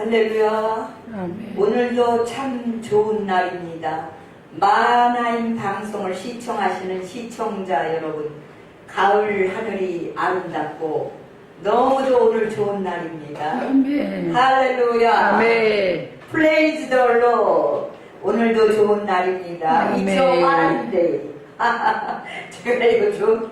할렐루야. 아멘. 오늘도 참 좋은 날입니다. 마나임 방송을 시청하시는 시청자 여러분, 가을 하늘이 아름답고 너무도 오늘 좋은 날입니다. 아멘. 할렐루야. 아멘. 플레이즈 덜로 오늘도 좋은 날입니다. 아멘. 이초만데 제가 이거 좀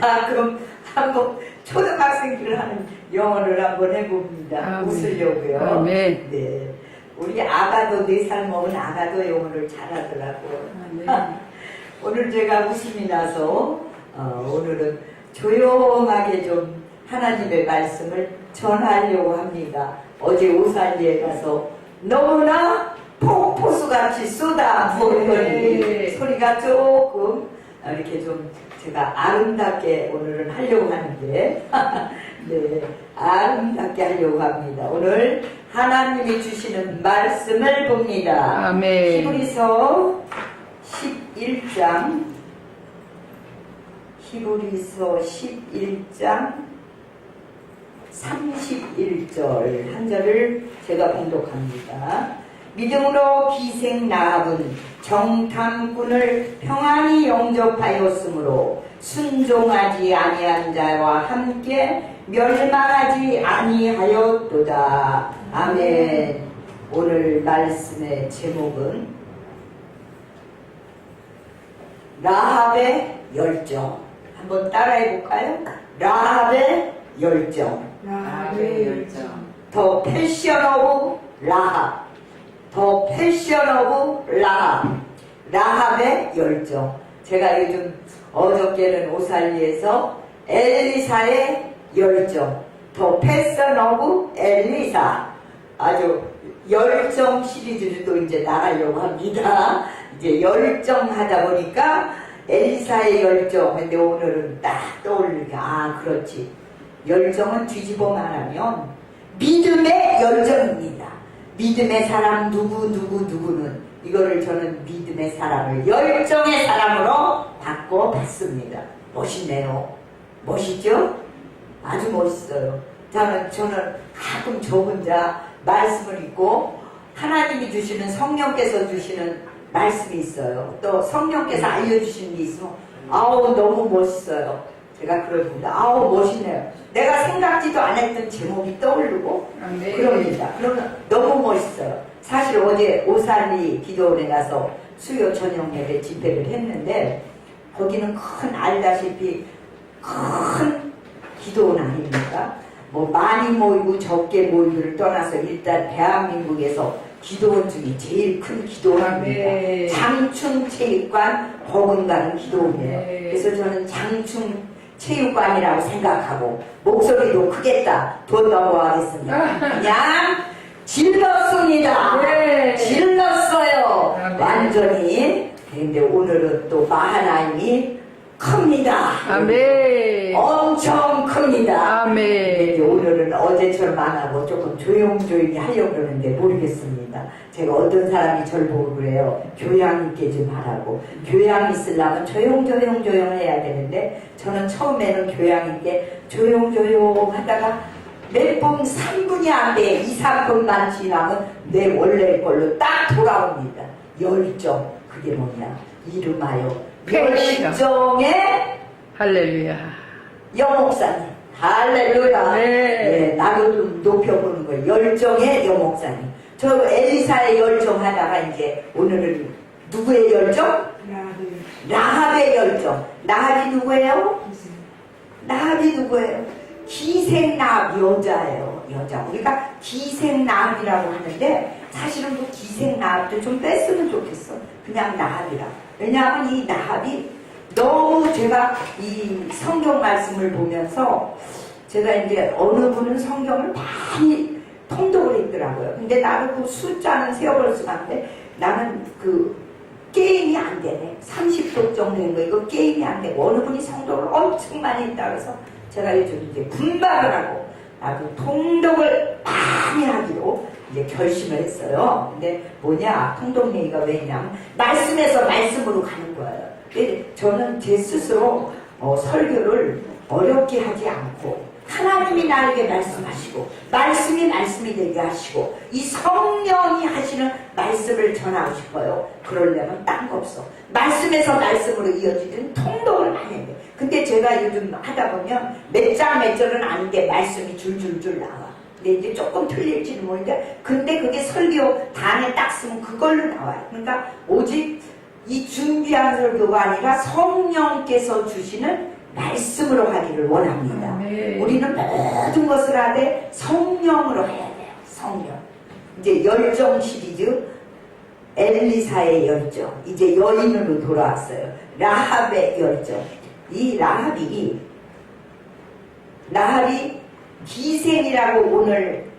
가끔 한번 초등학생들 하는 영어를 한번 해봅니다. 아멘. 웃으려고요. 아멘. 네. 우리 아가도 네 살 먹은 아가도 영어를 잘하더라고요. 아멘. 오늘 제가 웃음이 나서 어, 오늘은 조용하게 좀 하나님의 말씀을 전하려고 합니다. 어제 오산리에 가서 너무나 폭포수같이 쏟아 부었더니 네. 소리가 조금 이렇게 좀 제가 아름답게 오늘은 하려고 하는데 네 아름답게 하려고 합니다. 오늘 하나님이 주시는 말씀을 봅니다. 아멘. 히브리서 11장 히브리서 11장 31절 한 절을 제가 봉독합니다. 믿음으로 기생 나합은 정탐꾼을 평안히 영접하였으므로 순종하지 아니한 자와 함께 멸망하지 아니하였도다. 아멘. 오늘 말씀의 제목은 라합의 열정. 한번 따라해 볼까요? 라합의 열정. 나의 열정. 더 패션 오브 라합. 더 패션 오브 라합. 라합의 열정. 제가 요즘 어저께는 오살리에서 엘리사의 열정. 더 패션 오브 엘리사. 아주 열정 시리즈를 또 이제 나가려고 합니다. 이제 열정하다 보니까 엘리사의 열정. 근데 오늘은 딱 떠오르니까, 아, 그렇지. 열정은 뒤집어 말하면 믿음의 열정입니다. 믿음의 사람 누구 누구 누구는 이거를 저는 믿음의 사람을 열정의 사람으로 바꿔 봤습니다. 멋있네요. 멋있죠? 아주 멋있어요. 저는 저는 가끔 저 혼자 말씀을 읽고 하나님이 주시는 성령께서 주시는 말씀이 있어요. 또 성령께서 알려주시는 게 있으면 아우 너무 멋있어요. 제가 그럽니다. 아우 멋있네요. 내가 생각지도 않았던 제목이 떠오르고 아멘. 그럽니다. 그러면 너무 멋있어요. 사실 어제 오산리 기도원에 가서 수요 저녁 예배 집회를 했는데 거기는 큰 알다시피 큰 기도원 아닙니까? 뭐 많이 모이고 적게 모이고를 떠나서 일단 대한민국에서 기도원 중에 제일 큰 기도원입니다. 아멘. 장충 체육관 버금가는 기도원이에요. 네. 그래서 저는 장충 체육관이라고 생각하고 목소리도 크겠다. 돈 넘어가겠습니다. 그냥 질렀습니다. 네. 질렀어요. 아멘. 완전히. 근데 오늘은 또 마하나임이 큽니다. 아멘. 엄청 큽니다. 아멘. 이제 오늘은 어제처럼 안 하고 조금 조용조용히 하려고 그러는데 모르겠습니다. 제가 어떤 사람이 저를 보고 그래요. 교양 있게 좀 하라고. 교양 있으려면 조용조용 조용 해야 되는데 저는 처음에는 교양 있게 조용조용 하다가 몇 분 3분이 안 돼. 2, 3분만 지나면 내 원래 걸로 딱 돌아옵니다. 열정. 그게 뭐냐. 이름하여. 열정의 할렐루야. 영목사님. 할렐루야. 네. 예, 나도 좀 높여보는 거예요. 열정의 영목사님. 저 엘리사의 열정 하다가 이제 오늘은 누구의 열정? 라합의 열정. 라합이 누구예요? 라합이 누구예요? 기생나합 여자예요. 여자. 우리가 기생나합이라고 하는데 사실은 그 기생나합도 좀 뺐으면 좋겠어. 그냥 나합이라. 왜냐하면 이 나합이 너무 제가 이 성경 말씀을 보면서 제가 이제 어느 분은 성경을 많이 통독 을 했더라고요. 근데 나는 그 숫자는 세어버렸으면 안 돼. 나는 그 게임이 안 되네. 30도 정도 된 거, 이거 게임이 안 되고, 어느 분이 성독을 엄청 많이 했다 그래서 제가 요즘 이제 분발을 하고, 나도 통독을 많이 하기로 이제 결심을 했어요. 근데 뭐냐, 통독 얘기가 왜냐면, 말씀에서 말씀으로 가는 거예요. 저는 제 스스로 어, 설교를 어렵게 하지 않고, 하나님이 나에게 말씀하시고 말씀이 말씀이 되게 하시고 이 성령이 하시는 말씀을 전하고 싶어요. 그러려면 딴 거 없어. 말씀에서 말씀으로 이어지는 통독을 많이 해요. 근데 제가 요즘 하다 보면 몇장몇 절은 아닌데 말씀이 줄줄줄 나와. 근데 이제 조금 틀릴지는 모르는데 근데 그게 설교 단에 딱 쓰면 그걸로 나와요. 그러니까 오직 이 준비한 설교가 아니라 성령께서 주시는 말씀으로 하기를 원합니다. 아멘. 우리는 모든 것을 하되 성령으로 해야 돼요. 성령. 이제 열정 시리즈 엘리사의 열정. 이제 여인으로 돌아왔어요. 라합의 열정. 이 라합이 라합이 기생이라고 오늘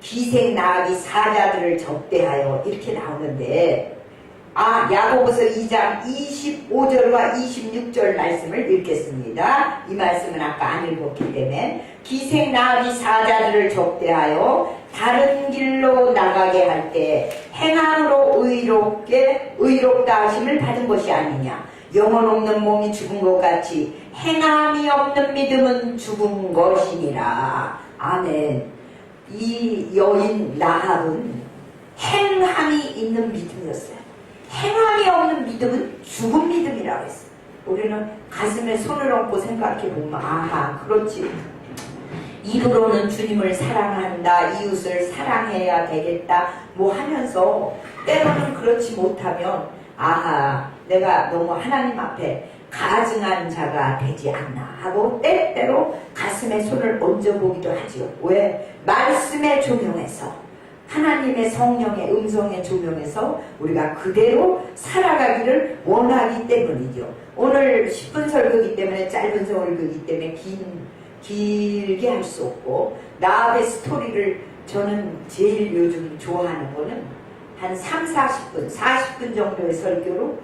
기생 나합이 사자들을 접대하여 이렇게 나오는데 아, 야고보서 2장 25절과 26절 말씀을 읽겠습니다. 이 말씀은 아까 안 읽었기 때문에 기생 나비 사자들을 접대하여 다른 길로 나가게 할 때 행함으로 의롭게 의롭다 하심을 받은 것이 아니냐. 영혼 없는 몸이 죽은 것 같이 행함이 없는 믿음은 죽은 것이니라. 아멘. 이 여인 라합은 행함이 있는 믿음이었어요. 행함이 없는 믿음은 죽은 믿음이라고 했어요. 우리는 가슴에 손을 얹고 생각해 보면 아하 그렇지. 입으로는 주님을 사랑한다, 이웃을 사랑해야 되겠다, 뭐 하면서 때로는 그렇지 못하면 아하 내가 너무 하나님 앞에 가증한 자가 되지 않나 하고 때때로 가슴에 손을 얹어보기도 하지요. 왜? 말씀에 조명해서 하나님의 성령의 음성에 조명해서 우리가 그대로 살아가기를 원하기 때문이죠. 오늘 10분 설교기 때문에 짧은 설교기 때문에 긴, 길게 할 수 없고 나의 스토리를 저는 제일 요즘 좋아하는 거는 한 3, 40분, 40분 정도의 설교로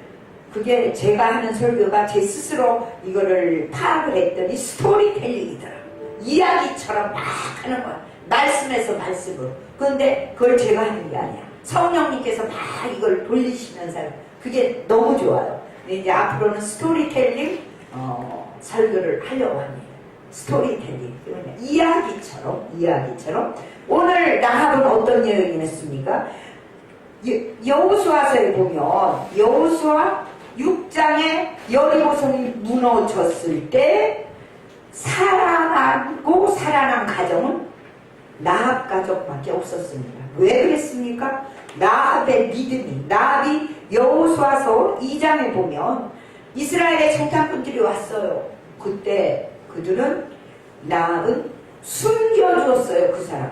그게 제가 하는 설교가 제 스스로 이거를 파악을 했더니 스토리텔링이더라고요. 이야기처럼 막 하는 거야. 말씀에서 말씀으로. 그런데 그걸 제가 하는 게 아니야. 성령님께서 막 이걸 돌리시면서 그게 너무 좋아요. 이제 앞으로는 스토리텔링 어, 설교를 하려고 합니다. 스토리텔링. 그러면 이야기처럼 이야기처럼 오늘 나합은 어떤 여인이었습니까? 여- 여호수아서에 보면 여호수아 6장에 여리고성이 무너졌을 때 살아나고 살아난 가정은 나합 가족밖에 없었습니다. 왜 그랬습니까? 나합의 믿음이 나합이 여호수아서 2장에 보면 이스라엘의 정탐꾼들이 왔어요. 그때 그들은 나합은 숨겨줬어요. 그 사람.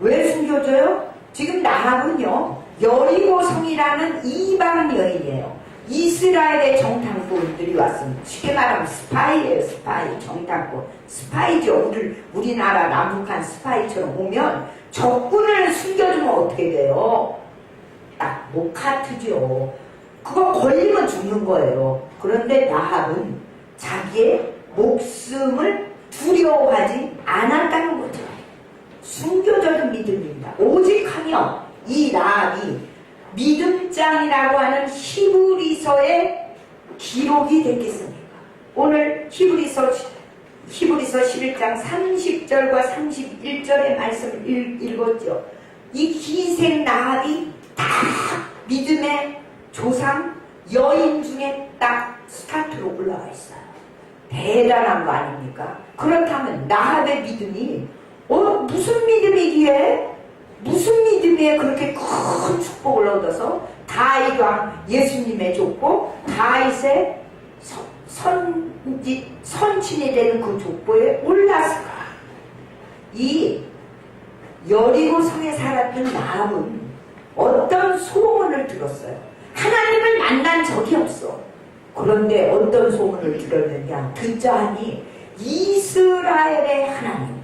왜 숨겨줘요? 지금 나합은요 여리고 성이라는 이방 여인이에요. 이스라엘의 정탐꾼들이 왔습니다. 쉽게 말하면 스파이예요, 스파이, 정탐꾼. 스파이죠. 우리, 우리나라 남북한 스파이처럼 오면 적군을 숨겨주면 어떻게 돼요? 딱 모카트죠. 그거 걸리면 죽는 거예요. 그런데 나합은 자기의 목숨을 두려워하지 않았다는 거죠. 숨겨져는 믿음입니다. 오직 하면 이 나합이 믿음장이라고 하는 히브리서의 기록이 되겠습니까? 오늘 히브리서 히브리서 11장 30절과 31절의 말씀을 읽, 읽었죠. 이 기생 나합이 딱 믿음의 조상 여인 중에 딱 스타트로 올라가 있어요. 대단한 거 아닙니까? 그렇다면 나합의 믿음이 어 무슨 믿음이기에 무슨 믿음에 그렇게 큰 축복을 얻어서 왕 예수님의 족보 다윗의 선- 선친이 되는 그 족보에 올랐을까? 이 여리고 성에 살았던 나합은 어떤 소문을 들었어요. 하나님을 만난 적이 없어. 그런데 어떤 소문을 들었느냐? 듣자 하니 이스라엘의 하나님,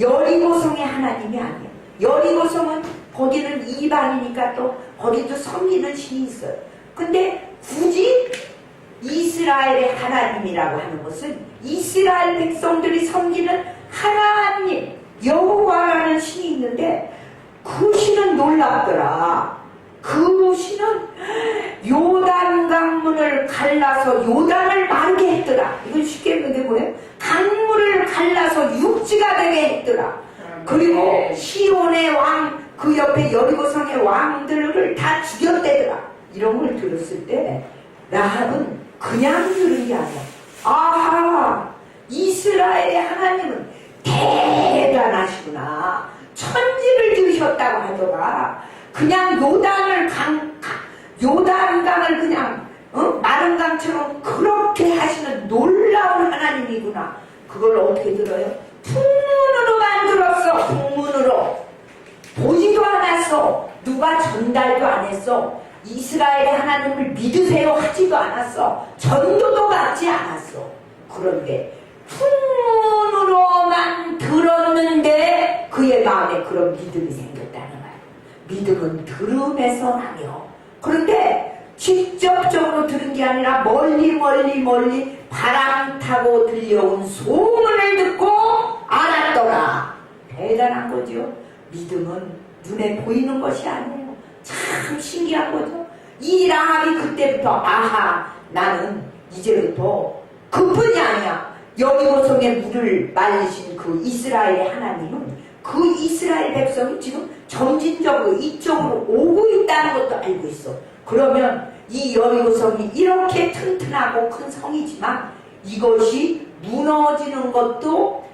여리고성의 하나님이 아니에요. 여리고 성은 거기는 이방이니까 또 거기도 섬기는 신이 있어요. 근데 굳이 이스라엘의 하나님이라고 하는 것은 이스라엘 백성들이 섬기는 하나님 여호와라는 신이 있는데 그 신은 놀랍더라. 그 신은 요단 강문을 갈라서 요단을 마르게 했더라. 이건 쉽게 했는데 뭐예요? 강물을 갈라서 육지가 되게 했더라. 그리고 네. 시온의 왕 그 옆에 여리고성의 왕들을 다 죽였대더라. 이런 걸 들었을 때 라합은 그냥 들은 게 아니야. 아 이스라엘의 하나님은 대단하시구나. 천지를 지으셨다고 하더라. 그냥 요단을 강, 강- 요단강을 그냥 어? 마른 강처럼 그렇게 하시는 놀라운 하나님이구나. 그걸 어떻게 들어요? 풍문으로 만 들었어. 풍문으로. 보지도 않았어. 누가 전달도 안 했어. 이스라엘의 하나님을 믿으세요 하지도 않았어. 전도도 받지 않았어. 그런데 풍문으로만 들었는데 그의 마음에 그런 믿음이 생겼다는 거야. 믿음은 들음에서 나며. 그런데 직접적으로 들은 게 아니라 멀리 멀리 멀리 바람 타고 들려온 소문을 듣고 알았더라. 대단한 거죠. 믿음은 눈에 보이는 것이 아니에요. 참 신기한 거죠. 이 라합이 그때부터 아하 나는 이제부터 그뿐이 아니야. 여리고성의 물을 말리신 그 이스라엘의 하나님은 그 이스라엘 백성이 지금 점진적으로 이쪽으로 오고 있다는 것도 알고 있어. 그러면 이 여리고성이 이렇게 튼튼하고 큰 성이지만 이것이 무너지는 것도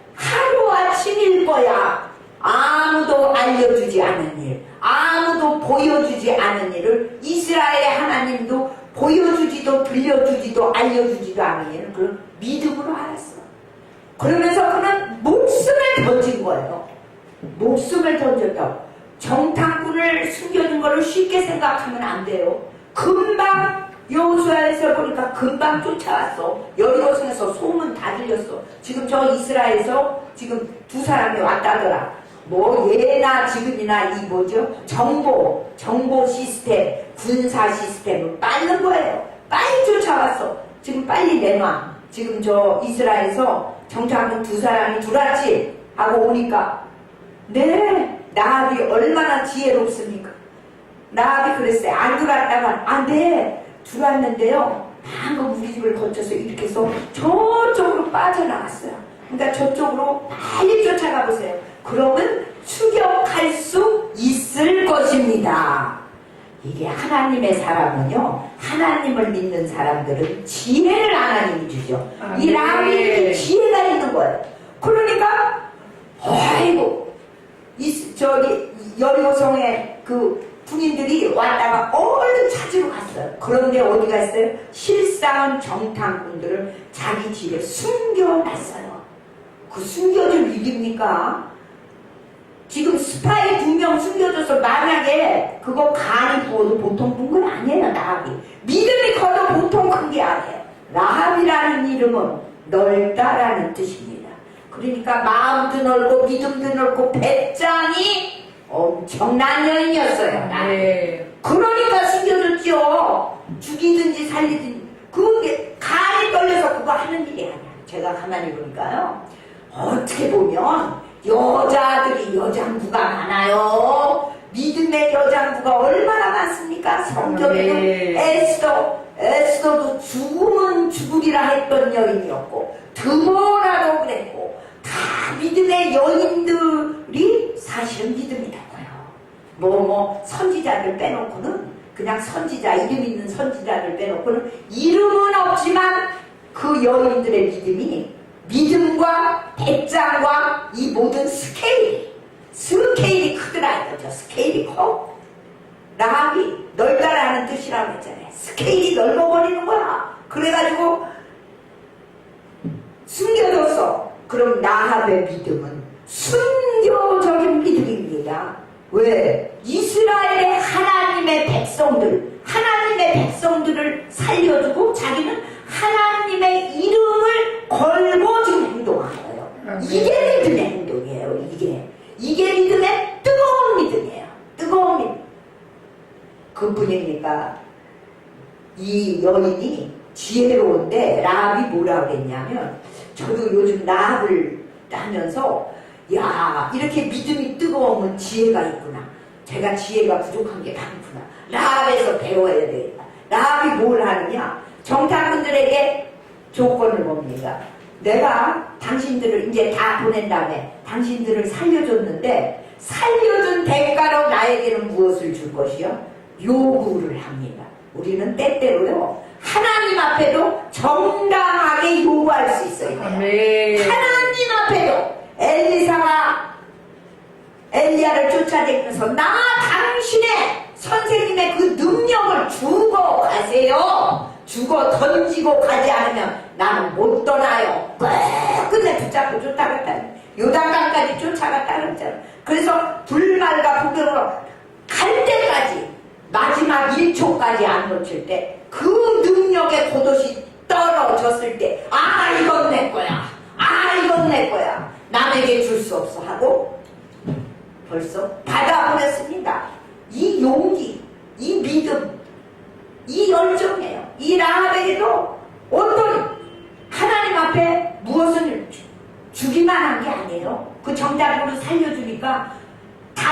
하루아침일 거야. 아무도 알려주지 않은 일, 아무도 보여주지 않은 일을 이스라엘의 하나님도 보여주지도 들려주지도 알려주지도 않은 일을 그런 믿음으로 알았어. 그러면서 그는 목숨을 던진 거예요. 목숨을 던졌다고. 정탐꾼을 숨겨준 거를 쉽게 생각하면 안 돼요. 금방 여호수아에서 보니까 금방 쫓아왔어. 여리고성에서 소문 다 들렸어. 지금 저 이스라엘에서 지금 두 사람이 왔다더라. 뭐 예나 지금이나 이 뭐죠? 정보, 정보 시스템, 군사 시스템은 빠른 거예요. 빨리 쫓아왔어. 지금 빨리 내놔. 지금 저 이스라엘에서 정착한 두 사람이 들어왔지 하고 오니까 네 나합이 얼마나 지혜롭습니까? 나합이 그랬어요. 안 들어왔다간 안돼 들어왔는데요. 방금 우리 집을 거쳐서 이렇게 해서 저쪽으로 빠져나갔어요. 그러니까 저쪽으로 빨리 쫓아가 보세요. 그러면 추격할 수 있을 것입니다. 이게 하나님의 사람은요, 하나님을 믿는 사람들은 지혜를 하나님이 주죠. 이 아멘. 라합이 이렇게 지혜가 있는 거예요. 그러니까, 아이고, 이, 저기, 여리고성의 그 군인들이 왔다가 얼른 찾으러 갔어요. 그런데 어디 갔어요? 실상은 정탐꾼들을 자기 집에 숨겨놨어요. 그 숨겨줄 일입니까? 지금 스파이 두 명 숨겨줘서 만약에 그거 간이 부어도 보통 본건 아니에요, 라합이. 믿음이 커도 보통 큰 게 아니에요. 라합이라는 이름은 넓다라는 뜻입니다. 그러니까 마음도 넓고 믿음도 넓고 배짱이 엄청난 여인이었어요. 나. 네. 그러니까 숨겨줬죠. 죽이든지 살리든지. 그게 간이 떨려서 그거 하는 일이 아니야. 제가 가만히 보니까요. 어떻게 보면 여자들이 여장부가 많아요. 믿음의 여장부가 얼마나 많습니까? 성경에는 네. 에스더, 에스더도 죽으면 죽으리라 했던 여인이었고, 드보라도 그랬고, 다 믿음의 여인들이 사실은 믿음이라고요. 뭐, 뭐, 선지자들 빼놓고는, 그냥 선지자, 이름 있는 선지자들 빼놓고는, 이름은 없지만, 그 여인들의 믿음이, 믿음과 배짱과 이 모든 스케일, 스케일이 크더라 이거죠. 스케일이 커. 라합이 넓다라는 뜻이라고 했잖아요. 스케일이 넓어버리는 거야. 그래가지고 숨겨뒀어. 그럼 라합의 믿음은 순교적인 믿음입니다. 왜? 이스라엘의 하나님의 백성들, 하나님의 백성들을 살려주고 자기는 하나님의 이름을 걸고 지금. 아멘. 이게 믿음의 행동이에요. 이게. 이게 믿음의 뜨거운 믿음이에요. 뜨거운 믿음. 그뿐입니까? 이 여인이 지혜로운데 라합이 뭐라 그랬냐면 저도 요즘 라합을 하면서 야 이렇게 믿음이 뜨거우면 지혜가 있구나. 제가 지혜가 부족한 게 많구나. 라합에서 배워야 되겠다. 라합이 뭘 하느냐? 정탐꾼들에게 조건을 봅니다. 내가 당신들을 이제 다 보낸 다음에 당신들을 살려줬는데 살려준 대가로 나에게는 무엇을 줄 것이요? 요구를 합니다. 우리는 때때로요 하나님 앞에도 정당하게 요구할 수 있어요. 아멘. 하나님 앞에도 엘리사가 엘리야를 쫓아다니면서 나 당신의 선생님의 그 능력을 주고 가세요. 주고 던지고 가지 않으면 나는 못 떠나요. 끝내 붙잡고 쫓아갔다. 요단강까지 쫓아갔다 그랬잖아. 그래서 불말과 북으로 갈 때까지 마지막 1초까지 안 놓칠 때 그 능력의 고도시 떨어졌을 때 아 이건 내 거야. 아 이건 내 거야. 남에게 줄 수 없어 하고 벌써 받아버렸습니다. 이 용기, 이 믿음, 이 열정이에요. 이 라벨에도 어떤 하나님 앞에 무엇을 주- 주기만 한 게 아니에요. 그 정답으로 살려주니까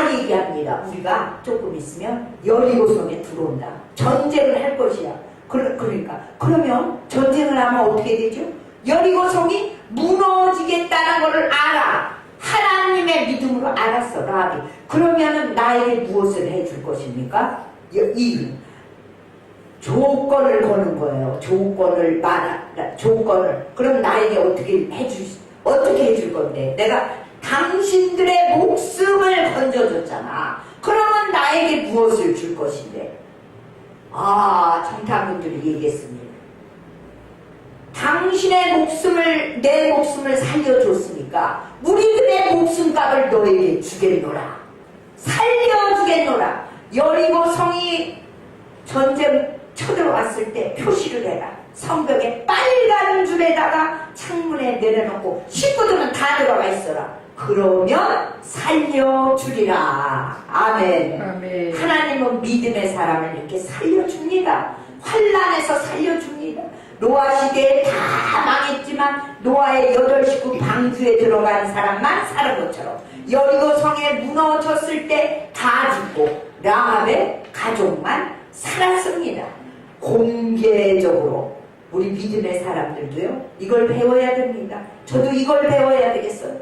다 얘기합니다. 우리가 조금 있으면 여리고성에 들어온다. 전쟁을 할 것이야. 그러, 그러니까 그러면 전쟁을 하면 어떻게 되죠? 여리고성이 무너지겠다는 것을 알아. 하나님의 믿음으로 알았어, 라비. 그러면은 나에게 무엇을 해줄 것입니까? 여- 이 조건을 거는 거예요. 조건을 말하, 조건을. 그럼 나에게 어떻게 해줄, 어떻게 해줄 건데? 내가 당신들의 목숨을 건져줬잖아. 그러면 나에게 무엇을 줄 것인데? 아, 정탐꾼들이 얘기했습니다. 당신의 목숨을, 내 목숨을 살려줬으니까, 우리들의 목숨값을 너에게 주겠노라. 살려주겠노라. 여리고 성이 전쟁 쳐들어왔을 때 표시를 해라. 성벽에 빨간 줄에다가 창문에 내려놓고 식구들은 다 들어가 있어라. 그러면 살려주리라. 아멘. 아멘. 하나님은 믿음의 사람을 이렇게 살려줍니다. 환란에서 살려줍니다. 노아 시대에 다 망했지만 노아의 여덟 식구 방주에 들어간 사람만 사는 것처럼 여리고 성에 무너졌을 때 다 죽고 라합의 가족만 살았습니다. 공개적으로 우리 믿음의 사람들도요 이걸 배워야 됩니다. 저도 이걸 배워야 되겠어요.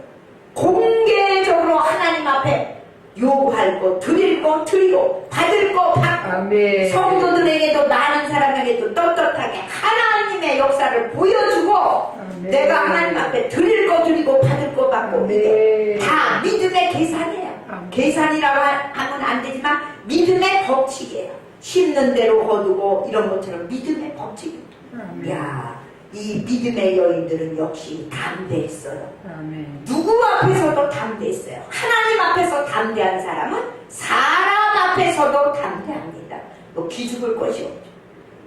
공개적으로 하나님 앞에 요구할 거 드릴 거 드리고 받을 거 받고 아멘. 성도들에게도 많은 사람에게도 떳떳하게 하나님의 역사를 보여주고 아멘. 내가 하나님 앞에 드릴 거 드리고 받을 거 받고 아멘. 이게 다 믿음의 계산이에요. 아멘. 계산이라고 하- 하면 안 되지만 믿음의 법칙이에요. 심는 대로 거두고 이런 것처럼 믿음의 법칙이에요. 아멘. 야, 이 믿음의 여인들은 역시 담대했어요. 아멘. 누구 앞에서도 담대했어요. 하나님 앞에서 담대한 사람은 사람 앞에서도 담대합니다. 뭐 기죽을 것이 없죠.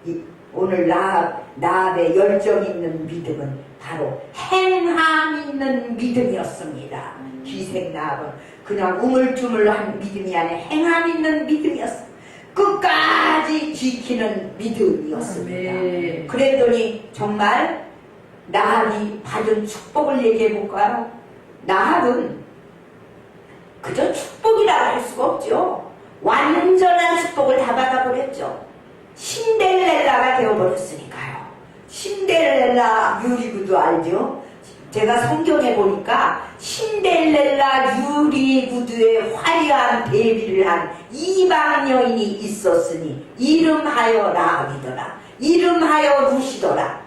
이, 오늘 나, 나의 열정 있는 믿음은 바로 행함 있는 믿음이었습니다. 기생 나합은 그냥 우물쭈물한 믿음이 아니라 행함 있는 믿음이었어요. 끝까지 지키는 믿음이었습니다. 아멘. 그랬더니 정말 나합이 받은 축복을 얘기해 볼까요? 나합은 그저 축복이라고 할 수가 없죠. 완전한 축복을 다 받아버렸죠. 신데렐라가 되어버렸으니까요. 신데렐라 유리구도 알죠? 제가 성경에 보니까 신데렐라 유리구두에 화려한 데뷔를 한 이방 여인이 있었으니 이름하여 라합이더라. 이름하여 루시더라.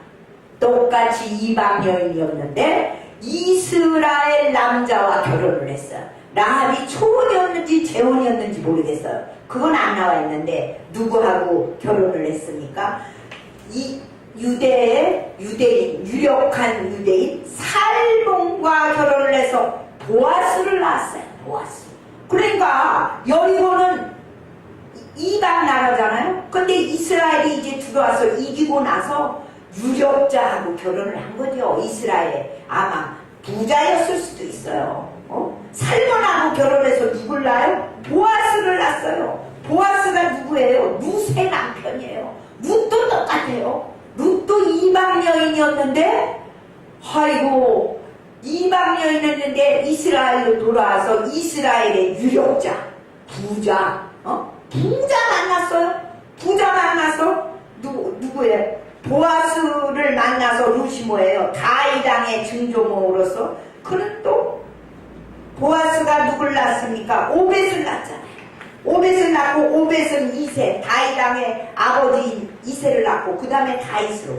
똑같이 이방 여인이었는데 이스라엘 남자와 결혼을 했어요. 라합이 초혼이었는지 재혼이었는지 모르겠어요. 그건 안 나와 있는데 누구하고 결혼을 했습니까? 이 유대의 유대인 유력한 유대인 살몬과 결혼을 해서 보아스를 낳았어요. 보아스. 그러니까 여리고는 이방 나라잖아요. 근데 이스라엘이 이제 들어와서 이기고 나서 유력자하고 결혼을 한 거죠. 이스라엘 아마 부자였을 수도 있어요. 어? 살몬하고 결혼해서 누굴 낳아요? 보아스를 낳았어요. 보아스가 누구예요? 루스의 남편이에요. 룻도 똑같아요. 룻도 이방 여인이었는데 아이고 이방 여인이었는데 이스라엘로 돌아와서 이스라엘의 유력자 부자 어? 부자 만났어요. 부자 만나서 누구 누구예요? 보아스를 만나서 루시 뭐예요? 다이당의 증조모로서 그는 또 보아스가 누굴 낳습니까? 오벳을 낳잖아요. 낳고 오벳은 이세 다이당의 아버지인 이세를 낳고 그 다음에 다이스로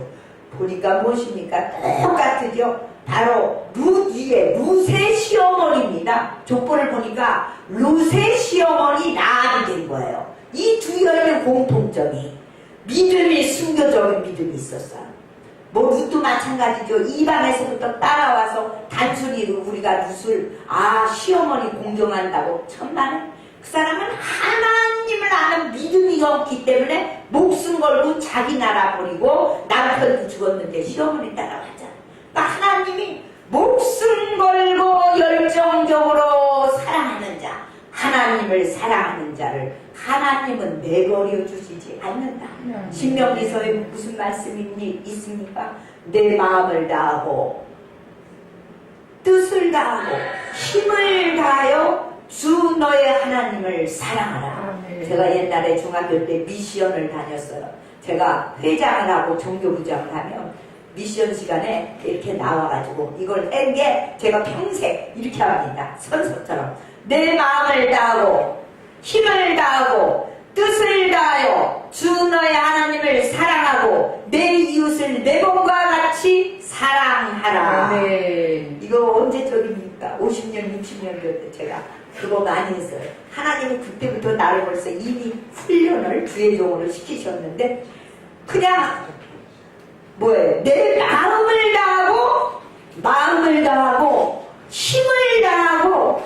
보니까 무엇입니까? 똑같으죠. 바로 룻 위에 룻의 시어머니입니다. 족보를 보니까 룻의 시어머니 라합이 된 거예요. 이 두 여인의 공통점이 믿음이 순교적인 믿음이 있었어요. 뭐 룻도 마찬가지죠. 이방에서부터 따라와서 단순히 우리가 룻을 아 시어머니 공경한다고 천만에 그 사람은 하나님을 아는 믿음이 없기 때문에 목숨 걸고 자기 나라 버리고 남편도 죽었는데 시어머니 따라왔잖아. 그러니까 하나님이 목숨 걸고 열정적으로 사랑하는 자, 하나님을 사랑하는 자를 하나님은 내버려 주시지 않는다. 신명기서에 무슨 말씀이 있습니까? 내 마음을 다하고 뜻을 다하고 힘을 다하여 주 너의 하나님을 사랑하라. 제가 옛날에 중학교 때 미시언을 다녔어요. 제가 회장을 하고 종교부장을 하면 미션 시간에 이렇게 나와가지고 이걸 한 게 제가 평생 이렇게 합니다. 선서처럼 내 마음을 다하고 힘을 다하고 뜻을 다하여 주 너의 하나님을 사랑하고 내 이웃을 내 몸과 같이 사랑하라. 아멘. 이거 언제 적입니까? 50년, 60년도 때 제가 그거 많이 했어요. 하나님은 그때부터 나를 벌써 이미 훈련을 주의 종으로 시키셨는데 그냥 뭐예요? 내 마음을 다하고 마음을 다하고 힘을 다하고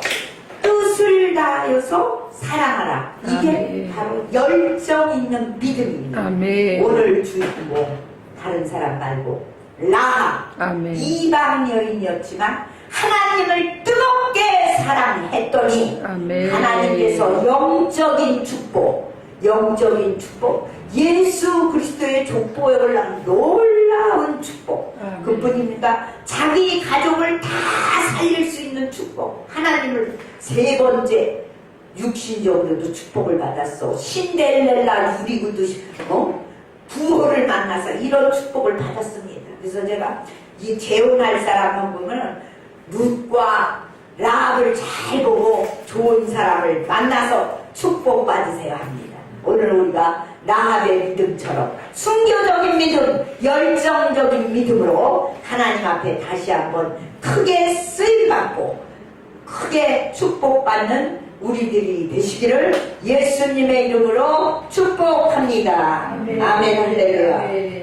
뜻을 다하여서 사랑하라. 이게 아멘. 바로 열정 있는 믿음입니다. 아멘. 오늘 주인공 다른 사람 말고 라하. 이방 여인이었지만 하나님을 뜨겁게 사랑했더니 아멘. 하나님께서 영적인 축복, 영적인 축복, 예수 그리스도의 족보역을 낳은 놀라운 축복. 아멘. 그뿐입니다. 자기 가족을 다 살릴 수 있는 축복. 하나님을 세 번째 육신적으로도 축복을 받았어. 신데렐라 유리구도 어? 부호를 만나서 이런 축복을 받았습니다. 그래서 제가 이 재혼할 사람 보면은 룻과 라합을 잘 보고 좋은 사람을 만나서 축복받으세요 합니다. 오늘 우리가 라합의 믿음처럼 순교적인 믿음, 열정적인 믿음으로 하나님 앞에 다시 한번 크게 쓰임받고 크게 축복받는 우리들이 되시기를 예수님의 이름으로 축복합니다. 아멘 할렐루야. 아멘.